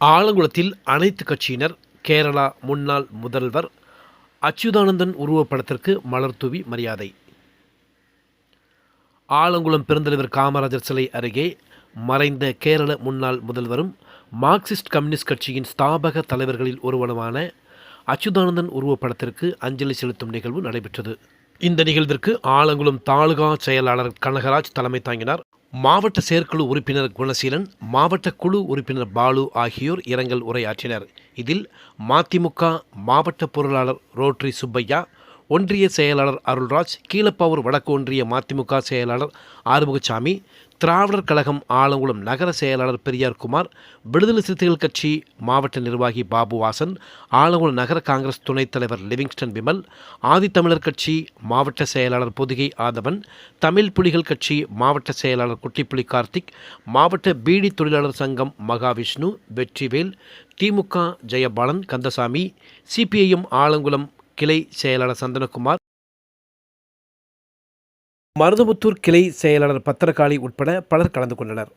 ஆலங்குளத்தில் அனைத்து கட்சியினர் கேரளா முன்னாள் முதல்வர் அச்சுதானந்தன் உருவப்படத்திற்கு மலர் தூவி மரியாதை. ஆலங்குளம் பெருந்தலைவர் காமராஜர் சிலை அருகே மறைந்த கேரள முன்னாள் முதல்வரும் மார்க்சிஸ்ட் கம்யூனிஸ்ட் கட்சியின் ஸ்தாபக தலைவர்களில் ஒருவனுமான அச்சுதானந்தன் உருவப்படத்திற்கு அஞ்சலி செலுத்தும் நிகழ்வு நடைபெற்றது. இந்த நிகழ்விற்கு ஆலங்குளம் தாலுகா செயலாளர் கனகராஜ் தலைமை தாங்கினார். மாவட்ட செயற்குழு உறுப்பினர் குணசீலன் மாவட்ட குழு உறுப்பினர் பாலு ஆகியோர் இரங்கல் உரையாற்றினர். இதில் மதிமுக மாவட்ட பொருளாளர் ரோட்ரி சுப்பையா ஒன்றிய செயலாளர் அருள்ராஜ் கீழப்பாவூர் வடக்கு ஒன்றிய மதிமுக செயலாளர் ஆறுமுகசாமி திராவிடர் கழகம் ஆலங்குளம் நகர செயலாளர் பெரியார் குமார் விடுதலை சிறுத்தைகள் கட்சி மாவட்ட நிர்வாகி பாபுவாசன் ஆலங்குளம் நகர காங்கிரஸ் துணைத் தலைவர் லிவிங்ஸ்டன் விமல் ஆதித்தமிழர் கட்சி மாவட்ட செயலாளர் பொதுகை ஆதவன் தமிழ் புலிகள் கட்சி மாவட்ட செயலாளர் குட்டிப்புலி கார்த்திக் மாவட்ட பீடி தொழிலாளர் சங்கம் மகாவிஷ்ணு வெற்றிவேல் திமுக ஜெயபாலன் கந்தசாமி சிபிஐஎம் ஆலங்குளம் கிளை செயலாளர் சந்தனகுமார். மருதமுத்தூர் கிளை செயலாளர் பத்திரகாளி உட்பட பலர் கலந்து கொண்டனர்.